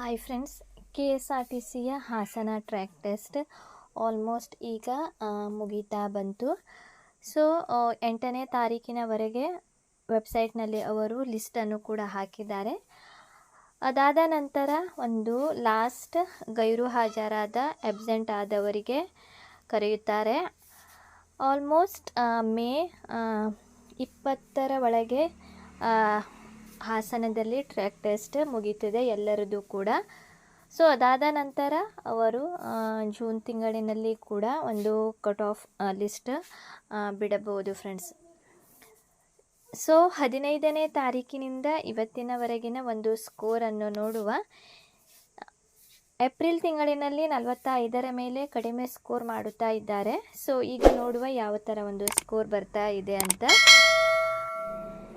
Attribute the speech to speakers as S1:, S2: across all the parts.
S1: Hi friends K S R T ಸಿಯ Hassan track test almost ಈಗ ಮುಗಿತಾ ಬಂತು. ಸೊ ಎಂಟನೇ ತಾರೀಕಿನವರೆಗೆ ವೆಬ್ಸೈಟ್ನಲ್ಲಿ ಅವರು ಲಿಸ್ಟನ್ನು ಕೂಡ ಹಾಕಿದ್ದಾರೆ. ಅದಾದ ನಂತರ ಒಂದು ಲಾಸ್ಟ್ ಗೈರು ಹಾಜರಾದ ಎಬ್ಸೆಂಟ್ ಆದವರಿಗೆ ಕರೆಯುತ್ತಾರೆ. ಆಲ್ಮೋಸ್ಟ್ ಮೇ ಇಪ್ಪತ್ತರ ಒಳಗೆ ಹಾಸನದಲ್ಲಿ ಟ್ರ್ಯಾಕ್ ಟೆಸ್ಟ್ ಮುಗೀತಿದೆ ಎಲ್ಲರದ್ದು ಕೂಡ. ಸೊ ಅದಾದ ನಂತರ ಅವರು ಜೂನ್ ತಿಂಗಳಿನಲ್ಲಿ ಕೂಡ ಒಂದು ಕಟ್ ಆಫ್ ಲಿಸ್ಟ್ ಬಿಡಬಹುದು ಫ್ರೆಂಡ್ಸ್ ಸೊ ಹದಿನೈದನೇ ತಾರೀಕಿನಿಂದ ಇವತ್ತಿನವರೆಗಿನ ಒಂದು ಸ್ಕೋರನ್ನು ನೋಡುವ. ಏಪ್ರಿಲ್ ತಿಂಗಳಿನಲ್ಲಿ ನಲವತ್ತ ಐದರ ಮೇಲೆ ಕಡಿಮೆ ಸ್ಕೋರ್ ಮಾಡುತ್ತಾ ಇದ್ದಾರೆ. ಸೊ ಈಗ ನೋಡುವ ಯಾವ ಥರ ಒಂದು ಸ್ಕೋರ್ ಬರ್ತಾ ಇದೆ ಅಂತ.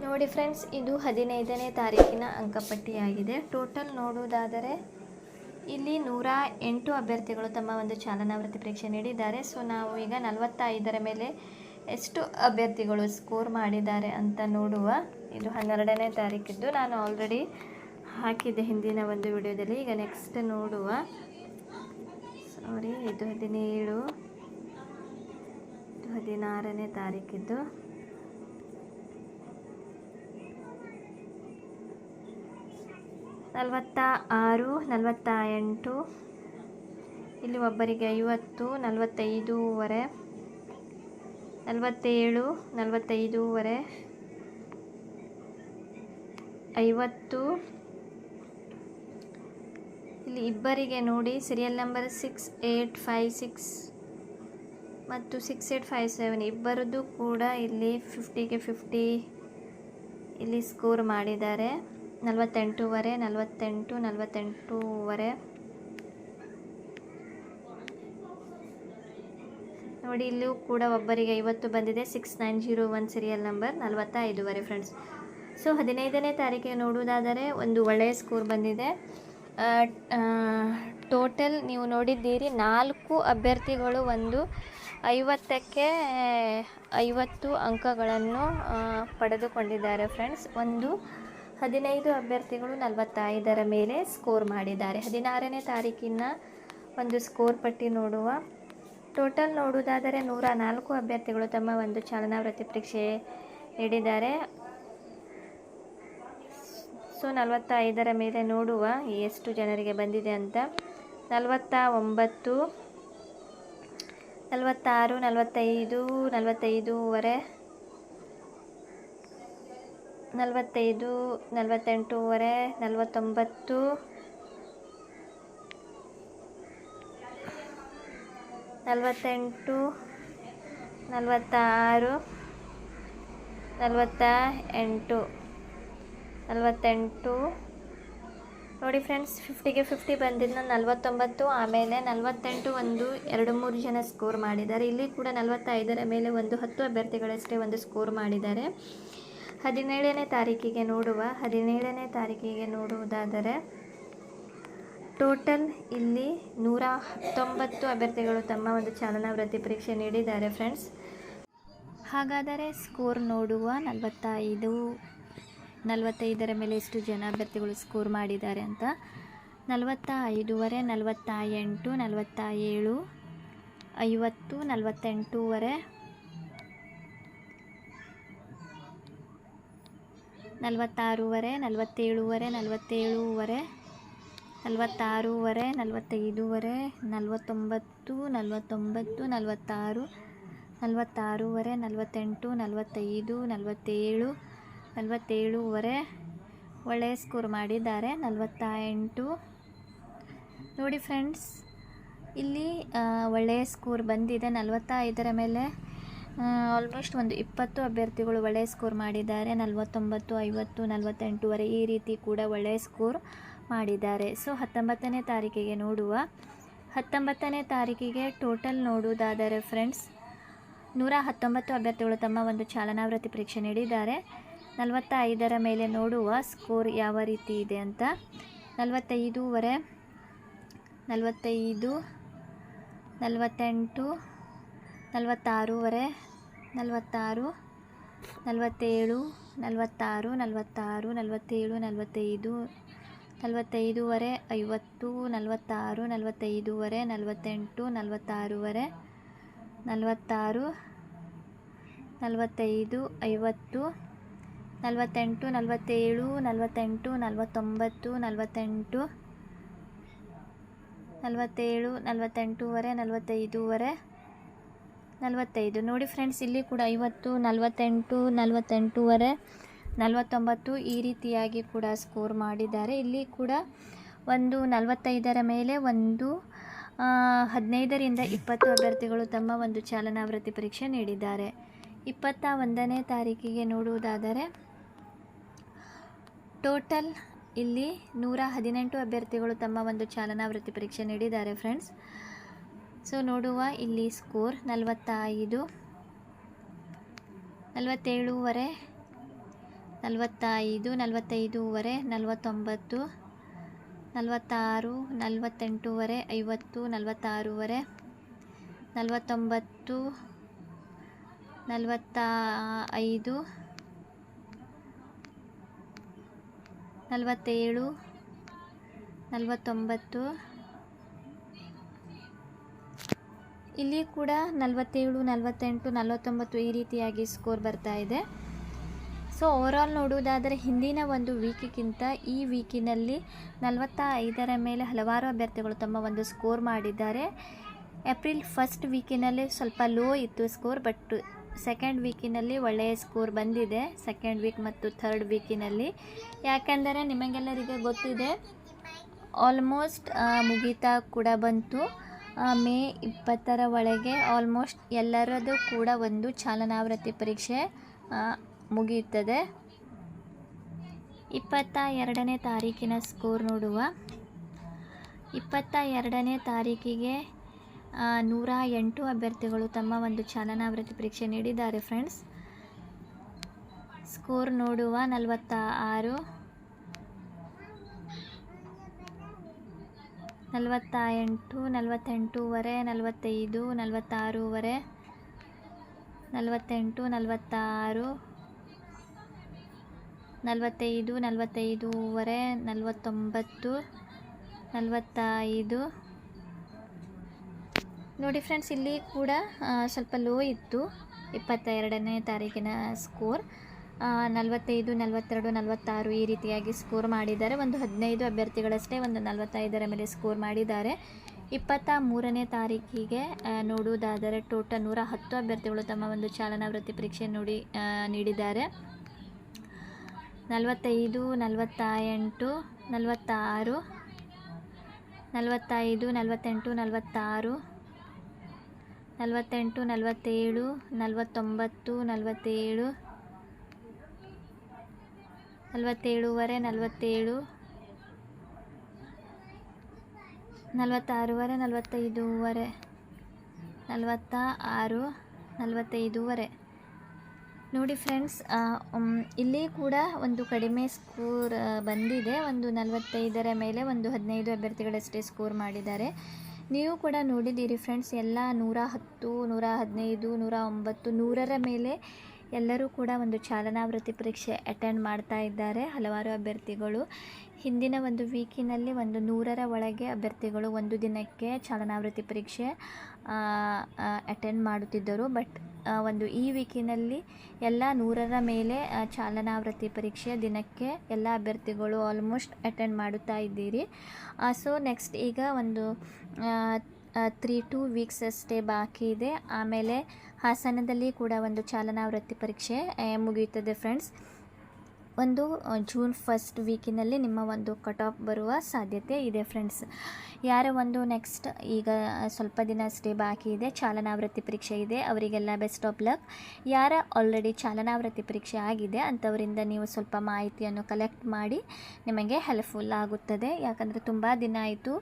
S1: ನೋಡಿ ಫ್ರೆಂಡ್ಸ್, ಇದು ಹದಿನೈದನೇ ತಾರೀಕಿನ ಅಂಕಪಟ್ಟಿಯಾಗಿದೆ. ಟೋಟಲ್ ನೋಡುವುದಾದರೆ ಇಲ್ಲಿ ನೂರ ಎಂಟು ಅಭ್ಯರ್ಥಿಗಳು ತಮ್ಮ ಒಂದು ಚಾಲನಾವೃತ್ತಿ ಪರೀಕ್ಷೆ ನೀಡಿದ್ದಾರೆ. ಸೊ, ನಾವು ಈಗ ನಲವತ್ತೈದರ ಮೇಲೆ ಎಷ್ಟು ಅಭ್ಯರ್ಥಿಗಳು ಸ್ಕೋರ್ ಮಾಡಿದ್ದಾರೆ ಅಂತ ನೋಡುವ ಇದು ಹನ್ನೆರಡನೇ ತಾರೀಕಿದ್ದು. ನಾನು ಆಲ್ರೆಡಿ ಹಾಕಿದ್ದೆ ಹಿಂದಿನ ಒಂದು ವಿಡಿಯೋದಲ್ಲಿ. ಈಗ ನೆಕ್ಸ್ಟ್ ನೋಡುವ. ಸಾರಿ ಇದು ಹದಿನೇಳು, ಇದು ಹದಿನಾರನೇ ತಾರೀಕಿದ್ದು. ನಲವತ್ತ ಆರು ನಲವತ್ತ ಎಂಟು ಇಲ್ಲಿ ಒಬ್ಬರಿಗೆ ಐವತ್ತು, ನಲವತ್ತೈದೂವರೆ, ನಲವತ್ತೇಳು, ನಲವತ್ತೈದೂವರೆ, ಐವತ್ತು. ಇಲ್ಲಿ ಇಬ್ಬರಿಗೆ ನೋಡಿ serial number six eight five six ಮತ್ತು ಸಿಕ್ಸ್ ಏಯ್ಟ್ ಫೈವ್ ಸೆವೆನ್ ಇಬ್ಬರದ್ದು ಕೂಡ ಇಲ್ಲಿ ಫಿಫ್ಟಿಗೆ ಫಿಫ್ಟಿ ಇಲ್ಲಿ ಸ್ಕೋರ್ ಮಾಡಿದ್ದಾರೆ. ನಲವತ್ತೆಂಟೂವರೆ, ನಲವತ್ತೆಂಟು, ನಲವತ್ತೆಂಟೂವರೆ. ನೋಡಿ, ಇಲ್ಲೂ ಕೂಡ ಒಬ್ಬರಿಗೆ ಐವತ್ತು ಬಂದಿದೆ. Six nine zero one serial number ನಲವತ್ತ ಐದೂವರೆ ಫ್ರೆಂಡ್ಸ್ ಸೊ ಹದಿನೈದನೇ ತಾರೀಕಿಗೆ ನೋಡುವುದಾದರೆ ಒಂದು ಒಳ್ಳೆಯ ಸ್ಕೋರ್ ಬಂದಿದೆ. ಟೋಟಲ್ ನೀವು ನೋಡಿದ್ದೀರಿ, ನಾಲ್ಕು ಅಭ್ಯರ್ಥಿಗಳು ಒಂದು ಐವತ್ತಕ್ಕೆ ಐವತ್ತು ಅಂಕಗಳನ್ನು ಪಡೆದುಕೊಂಡಿದ್ದಾರೆ ಫ್ರೆಂಡ್ಸ್ ಒಂದು ಹದಿನೈದು ಅಭ್ಯರ್ಥಿಗಳು ನಲವತ್ತೈದರ ಮೇಲೆ ಸ್ಕೋರ್ ಮಾಡಿದ್ದಾರೆ. ಹದಿನಾರನೇ ತಾರೀಕಿನ ಒಂದು ಸ್ಕೋರ್ ಪಟ್ಟಿ ನೋಡುವ ಟೋಟಲ್ ನೋಡುವುದಾದರೆ ನೂರ ನಾಲ್ಕು ಅಭ್ಯರ್ಥಿಗಳು ತಮ್ಮ ಒಂದು ಚಾಲನಾವೃತ್ತಿ ಪರೀಕ್ಷೆ ನೀಡಿದ್ದಾರೆ. ಸೊ, ನಲವತ್ತೈದರ ಮೇಲೆ ನೋಡುವ ಎಷ್ಟು ಜನರಿಗೆ ಬಂದಿದೆ ಅಂತ. ನಲವತ್ತ ಒಂಬತ್ತು ನಲವತ್ತಾರು, ನಲವತ್ತೈದು, ನಲವತ್ತೈದೂವರೆ ನಲವತ್ತೈದು, ನಲವತ್ತೆಂಟೂವರೆ, ನಲವತ್ತೊಂಬತ್ತು. ನಲವತ್ತೆಂಟು, ನಲವತ್ತಾರು ನಲವತ್ತ ಎಂಟು ನಲವತ್ತೆಂಟು. ನೋಡಿ ಫ್ರೆಂಡ್ಸ್, ಫಿಫ್ಟಿಗೆ ಫಿಫ್ಟಿ ಬಂದಿದ್ದು ನಲವತ್ತೊಂಬತ್ತು, ಆಮೇಲೆ ನಲವತ್ತೆಂಟು ಒಂದು ಎರಡು ಮೂರು ಜನ ಸ್ಕೋರ್ ಮಾಡಿದ್ದಾರೆ. ಇಲ್ಲಿ ಕೂಡ ನಲವತ್ತೈದರ ಮೇಲೆ ಒಂದು ಹತ್ತು ಅಭ್ಯರ್ಥಿಗಳಷ್ಟೇ ಒಂದು ಸ್ಕೋರ್ ಮಾಡಿದ್ದಾರೆ. ಹದಿನೇಳನೇ ತಾರೀಕಿಗೆ ನೋಡುವ, ಹದಿನೇಳನೇ ತಾರೀಕಿಗೆ ನೋಡುವುದಾದರೆ, ಟೋಟಲ್ ಇಲ್ಲಿ ನೂರ ಹತ್ತೊಂಬತ್ತು ಅಭ್ಯರ್ಥಿಗಳು ತಮ್ಮ ಒಂದು ಚಾಲನಾವೃತ್ತಿ ಪರೀಕ್ಷೆ ನೀಡಿದ್ದಾರೆ ಫ್ರೆಂಡ್ಸ್. ಹಾಗಾದರೆ ಸ್ಕೋರ್ ನೋಡುವ ನಲವತ್ತೈದು, ನಲವತ್ತೈದರ ಮೇಲೆ ಎಷ್ಟು ಜನ ಅಭ್ಯರ್ಥಿಗಳು ಸ್ಕೋರ್ ಮಾಡಿದ್ದಾರೆ ಅಂತ. ನಲವತ್ತ ಐದೂವರೆ ನಲವತ್ತ ಎಂಟು ನಲವತ್ತ ಏಳು ಐವತ್ತು, ನಲವತ್ತೆಂಟೂವರೆ ನಲವತ್ತಾರೂವರೆ, ನಲವತ್ತೇಳುವರೆ ನಲವತ್ತೇಳುವರೆ, ನಲವತ್ತಾರೂವರೆ, ನಲವತ್ತೈದುವರೆ, ನಲವತ್ತೊಂಬತ್ತು ನಲವತ್ತೊಂಬತ್ತು, ನಲವತ್ತಾರು, ನಲವತ್ತಾರೂವರೆ, ನಲವತ್ತೆಂಟು, ನಲವತ್ತೈದು, ನಲವತ್ತೇಳು, ನಲವತ್ತೇಳುವರೆ. ಒಳ್ಳೆಯ ಸ್ಕೋರ್ ಮಾಡಿದ್ದಾರೆ. ನಲವತ್ತ ಎಂಟು ನೋಡಿ ಫ್ರೆಂಡ್ಸ್ ಇಲ್ಲಿ ಒಳ್ಳೆಯ ಸ್ಕೋರ್ ಬಂದಿದೆ. ನಲವತ್ತ ಐದರ ಮೇಲೆ ಆಲ್ಮೋಸ್ಟ್ ಒಂದು ಇಪ್ಪತ್ತು ಅಭ್ಯರ್ಥಿಗಳು ಒಳ್ಳೆಯ ಸ್ಕೋರ್ ಮಾಡಿದ್ದಾರೆ. ನಲವತ್ತೊಂಬತ್ತು, ಐವತ್ತು, ನಲವತ್ತೆಂಟುವರೆ ಈ ರೀತಿ ಕೂಡ ಒಳ್ಳೆಯ ಸ್ಕೋರ್ ಮಾಡಿದ್ದಾರೆ. ಸೊ ಹತ್ತೊಂಬತ್ತನೇ ತಾರೀಕಿಗೆ ನೋಡುವ. ಹತ್ತೊಂಬತ್ತನೇ ತಾರೀಕಿಗೆ ಟೋಟಲ್ ನೋಡುವುದಾದರೆ ಫ್ರೆಂಡ್ಸ್ ನೂರ ಹತ್ತೊಂಬತ್ತು ಅಭ್ಯರ್ಥಿಗಳು ತಮ್ಮ ಒಂದು ಚಾಲನಾವೃತ್ತಿ ಪರೀಕ್ಷೆ ನೀಡಿದ್ದಾರೆ. ನಲವತ್ತ ಐದರ ಮೇಲೆ ನೋಡುವ ಸ್ಕೋರ್ ಯಾವ ರೀತಿ ಇದೆ ಅಂತ. ನಲವತ್ತೈದೂವರೆ, ನಲವತ್ತೈದು, ನಲವತ್ತೆಂಟು ನಲವತ್ತಾರೂವರೆ, ನಲವತ್ತಾರು, ನಲವತ್ತೇಳು, ನಲವತ್ತಾರು ನಲವತ್ತಾರು, ನಲವತ್ತೇಳು, ನಲವತ್ತೈದು, ನಲವತ್ತೈದೂವರೆ, ಐವತ್ತು, ನಲವತ್ತಾರು, ನಲವತ್ತೈದೂವರೆ, ನಲವತ್ತೆಂಟು, ನಲವತ್ತಾರೂವರೆ, ನಲವತ್ತಾರು, ನಲವತ್ತೈದು, ಐವತ್ತು, ನಲವತ್ತೆಂಟು, ನಲವತ್ತೇಳು, ನಲವತ್ತೆಂಟು, ನಲವತ್ತೊಂಬತ್ತು, ನಲವತ್ತೆಂಟು, ನಲವತ್ತೇಳು, ನಲವತ್ತೆಂಟೂವರೆ, ನಲವತ್ತೈದೂವರೆ ನಲವತ್ತೈದು. ನೋಡಿ ಫ್ರೆಂಡ್ಸ್ ಇಲ್ಲಿ ಕೂಡ ಐವತ್ತು, ನಲವತ್ತೆಂಟು, ನಲವತ್ತೆಂಟೂವರೆ, ನಲವತ್ತೊಂಬತ್ತು ಈ ರೀತಿಯಾಗಿ ಕೂಡ ಸ್ಕೋರ್ ಮಾಡಿದ್ದಾರೆ. ಇಲ್ಲಿ ಕೂಡ ಒಂದು ನಲವತ್ತೈದರ ಮೇಲೆ ಒಂದು ಹದಿನೈದರಿಂದ ಇಪ್ಪತ್ತು ಅಭ್ಯರ್ಥಿಗಳು ತಮ್ಮ ಒಂದು ಚಾಲನಾವೃತ್ತಿ ಪರೀಕ್ಷೆ ನೀಡಿದ್ದಾರೆ. ಇಪ್ಪತ್ತ ಒಂದನೇ ತಾರೀಕಿಗೆ ನೋಡುವುದಾದರೆ, ಟೋಟಲ್ ಇಲ್ಲಿ ನೂರ ಹದಿನೆಂಟು ಅಭ್ಯರ್ಥಿಗಳು ತಮ್ಮ ಒಂದು ಚಾಲನಾ ವೃತ್ತಿ ಪರೀಕ್ಷೆ ನೀಡಿದ್ದಾರೆ ಫ್ರೆಂಡ್ಸ್ ಸೊ ನೋಡುವ ಇಲ್ಲಿ ಸ್ಕೋರ್ ನಲವತ್ತೈದು, ನಲವತ್ತೇಳೂವರೆ, ನಲವತ್ತೈದು, ನಲವತ್ತೈದೂವರೆ, ನಲವತ್ತೊಂಬತ್ತು, ನಲವತ್ತಾರು, ನಲವತ್ತೆಂಟೂವರೆ, ಐವತ್ತು, ನಲವತ್ತಾರೂವರೆ, ನಲವತ್ತೊಂಬತ್ತು ನಲವತ್ತ ಐದು ನಲವತ್ತೇಳು, ನಲವತ್ತೊಂಬತ್ತು ಇಲ್ಲಿ ಕೂಡ ನಲವತ್ತೇಳು, ನಲವತ್ತೆಂಟು, ನಲವತ್ತೊಂಬತ್ತು ಈ ರೀತಿಯಾಗಿ ಸ್ಕೋರ್ ಬರ್ತಾ ಇದೆ. ಸೊ ಓವರಾಲ್ ನೋಡುವುದಾದರೆ ಹಿಂದಿನ ಒಂದು ವೀಕಿಗಿಂತ ಈ ವೀಕಿನಲ್ಲಿ ನಲವತ್ತ ಐದರ ಮೇಲೆ ಹಲವಾರು ಅಭ್ಯರ್ಥಿಗಳು ತಮ್ಮ ಒಂದು ಸ್ಕೋರ್ ಮಾಡಿದ್ದಾರೆ. ಏಪ್ರಿಲ್ ಫಸ್ಟ್ ವೀಕಿನಲ್ಲಿ ಸ್ವಲ್ಪ ಲೋ ಇತ್ತು ಸ್ಕೋರ್ ಬಟ್ ಸೆಕೆಂಡ್ ವೀಕಿನಲ್ಲಿ ಒಳ್ಳೆಯ ಸ್ಕೋರ್ ಬಂದಿದೆ. ಸೆಕೆಂಡ್ ವೀಕ್ ಮತ್ತು ಥರ್ಡ್ ವೀಕಿನಲ್ಲಿ ಯಾಕೆಂದರೆ ನಿಮಗೆಲ್ಲರಿಗೆ ಗೊತ್ತಿದೆ ಆಲ್ಮೋಸ್ಟ್ ಮುಗಿತಾ ಕೂಡ ಬಂತು. ಮೇ ಇಪ್ಪತ್ತರ ಒಳಗೆ ಆಲ್ಮೋಸ್ಟ್ ಎಲ್ಲರದ್ದು ಕೂಡ ಒಂದು ಚಾಲನಾವೃತ್ತಿ ಪರೀಕ್ಷೆ ಮುಗಿಯುತ್ತದೆ. ಇಪ್ಪತ್ತ ಎರಡನೇ ತಾರೀಕಿನ ಸ್ಕೋರ್ ನೋಡುವ. ಇಪ್ಪತ್ತ ಎರಡನೇ ತಾರೀಕಿಗೆ ನೂರ ಎಂಟು ಅಭ್ಯರ್ಥಿಗಳು ತಮ್ಮ ಒಂದು ಚಾಲನಾವೃತ್ತಿ ಪರೀಕ್ಷೆ ನೀಡಿದ್ದಾರೆ ಫ್ರೆಂಡ್ಸ್ ಸ್ಕೋರ್ ನೋಡುವ ನಲವತ್ತ ಆರು ನಲವತ್ತ ಎಂಟು ನಲವತ್ತೆಂಟೂವರೆ, ನಲವತ್ತೈದು, ನಲವತ್ತಾರೂವರೆ, ನಲವತ್ತೆಂಟು, ನಲವತ್ತಾರು, ನಲವತ್ತೈದು, ನಲವತ್ತೈದೂವರೆ, ನಲವತ್ತೊಂಬತ್ತು, ನಲವತ್ತೈದು. ನೋಡಿ ಫ್ರೆಂಡ್ಸ್, ಇಲ್ಲಿ ಕೂಡ ಸ್ವಲ್ಪ ಲೋ ಇತ್ತು. ಇಪ್ಪತ್ತ ಎರಡನೇ ತಾರೀಕಿನ ಸ್ಕೋರ್ ನಲವತ್ತೈದು, ನಲವತ್ತೆರಡು, ನಲವತ್ತಾರು ಈ ರೀತಿಯಾಗಿ ಸ್ಕೋರ್ ಮಾಡಿದ್ದಾರೆ. ಒಂದು ಹದಿನೈದು ಅಭ್ಯರ್ಥಿಗಳಷ್ಟೇ ಒಂದು ನಲವತ್ತೈದರ ಮೇಲೆ ಸ್ಕೋರ್ ಮಾಡಿದ್ದಾರೆ. ಇಪ್ಪತ್ತ ಮೂರನೇ ತಾರೀಕಿಗೆ ನೋಡುವುದಾದರೆ ಟೋಟಲ್ ನೂರ ಹತ್ತು ಅಭ್ಯರ್ಥಿಗಳು ತಮ್ಮ ಒಂದು ಚಾಲನಾ ವೃತ್ತಿ ಪರೀಕ್ಷೆ ನೋಡಿ ನೀಡಿದ್ದಾರೆ. ನಲವತ್ತೈದು ನಲವತ್ತ ಎಂಟು ನಲವತ್ತಾರು, ನಲವತ್ತೈದು, ನಲವತ್ತೆಂಟು, ನಲವತ್ತಾರು, ನಲವತ್ತೆಂಟು, ನಲವತ್ತೇಳು, ನಲವತ್ತೊಂಬತ್ತು, ನಲವತ್ತೇಳು ನಲವತ್ತೇಳುವರೆ, ನಲವತ್ತೇಳು, ನಲವತ್ತಾರೂವರೆ, ನಲವತ್ತೈದೂವರೆ ನಲವತ್ತ ಆರು ನಲವತ್ತೈದೂವರೆ. ನೋಡಿ ಫ್ರೆಂಡ್ಸ್ ಇಲ್ಲಿ ಕೂಡ ಒಂದು ಕಡಿಮೆ ಸ್ಕೋರ್ ಬಂದಿದೆ. ಒಂದು ನಲವತ್ತೈದರ ಮೇಲೆ ಒಂದು ಹದಿನೈದು ಅಭ್ಯರ್ಥಿಗಳಷ್ಟೇ ಸ್ಕೋರ್ ಮಾಡಿದ್ದಾರೆ. ನೀವು ಕೂಡ ನೋಡಿದ್ದೀರಿ ಫ್ರೆಂಡ್ಸ್, ಎಲ್ಲ ನೂರ ಹತ್ತು, ನೂರ ಹದಿನೈದು, ನೂರ ಒಂಬತ್ತು, ನೂರರ ಮೇಲೆ ಎಲ್ಲರೂ ಕೂಡ ಒಂದು ಚಾಲನಾ ವೃತ್ತಿ ಪರೀಕ್ಷೆ ಅಟೆಂಡ್ ಮಾಡ್ತಾ ಇದ್ದಾರೆ, ಹಲವಾರು ಅಭ್ಯರ್ಥಿಗಳು. ಹಿಂದಿನ ಒಂದು ವೀಕಿನಲ್ಲಿ ಒಂದು ನೂರರ ಒಳಗೆ ಅಭ್ಯರ್ಥಿಗಳು ಒಂದು ದಿನಕ್ಕೆ ಚಾಲನಾವೃತ್ತಿ ಪರೀಕ್ಷೆ ಅಟೆಂಡ್ ಮಾಡುತ್ತಿದ್ದರು. ಬಟ್ ಒಂದು ಈ ವೀಕಿನಲ್ಲಿ ಎಲ್ಲ ನೂರರ ಮೇಲೆ ಚಾಲನಾವೃತ್ತಿ ಚಾಲನಾ ವೃತ್ತಿ ಪರೀಕ್ಷೆ ದಿನಕ್ಕೆ ಎಲ್ಲ ಅಭ್ಯರ್ಥಿಗಳು ಆಲ್ಮೋಸ್ಟ್ ಅಟೆಂಡ್ ಮಾಡುತ್ತಾ ಇದ್ದೀರಿ. ಸೊ ನೆಕ್ಸ್ಟ್ ಈಗ ಒಂದು ತ್ರೀ ಟು ವೀಕ್ಸ್ ಅಷ್ಟೇ ಬಾಕಿ ಇದೆ. ಆಮೇಲೆ ಹಾಸನದಲ್ಲಿ ಕೂಡ ಒಂದು ಚಾಲನಾ ವೃತ್ತಿ ಪರೀಕ್ಷೆ ಮುಗಿಯುತ್ತದೆ ಫ್ರೆಂಡ್ಸ್ ಒಂದು ಜೂನ್ ಫಸ್ಟ್ ವೀಕಿನಲ್ಲಿ ನಿಮ್ಮ ಒಂದು ಕಟ್ ಆಫ್ ಬರುವ ಸಾಧ್ಯತೆ ಇದೆ ಫ್ರೆಂಡ್ಸ್ ಯಾರ ಒಂದು ನೆಕ್ಸ್ಟ್ ಈಗ ಸ್ವಲ್ಪ ದಿನ ಅಷ್ಟೇ ಬಾಕಿ ಇದೆ, ಚಾಲನಾವೃತ್ತಿ ಪರೀಕ್ಷೆ ಇದೆ, ಅವರಿಗೆಲ್ಲ ಬೆಸ್ಟ್ ಆಫ್ ಲಕ್ ಯಾರ ಆಲ್ರೆಡಿ ಚಾಲನಾ ವೃತ್ತಿ ಪರೀಕ್ಷೆ ಆಗಿದೆ ಅಂಥವರಿಂದ ನೀವು ಸ್ವಲ್ಪ ಮಾಹಿತಿಯನ್ನು ಕಲೆಕ್ಟ್ ಮಾಡಿ ನಿಮಗೆ ಹೆಲ್ಪ್ಫುಲ್ ಆಗುತ್ತದೆ. ಯಾಕಂದರೆ ತುಂಬ ದಿನ ಆಯಿತು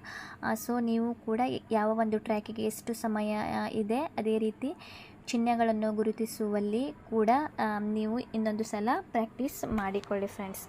S1: ಸೊ ನೀವು ಕೂಡ ಯಾವ ಒಂದು ಟ್ರ್ಯಾಕಿಗೆ ಎಷ್ಟು ಸಮಯ ಇದೆ, ಅದೇ ರೀತಿ ಚಿಹ್ನೆಗಳನ್ನು ಗುರುತಿಸುವಲ್ಲಿ ಕೂಡ ನೀವು ಇನ್ನೊಂದು ಸಲ ಪ್ರಾಕ್ಟೀಸ್ ಮಾಡಿಕೊಳ್ಳಿ ಫ್ರೆಂಡ್ಸ್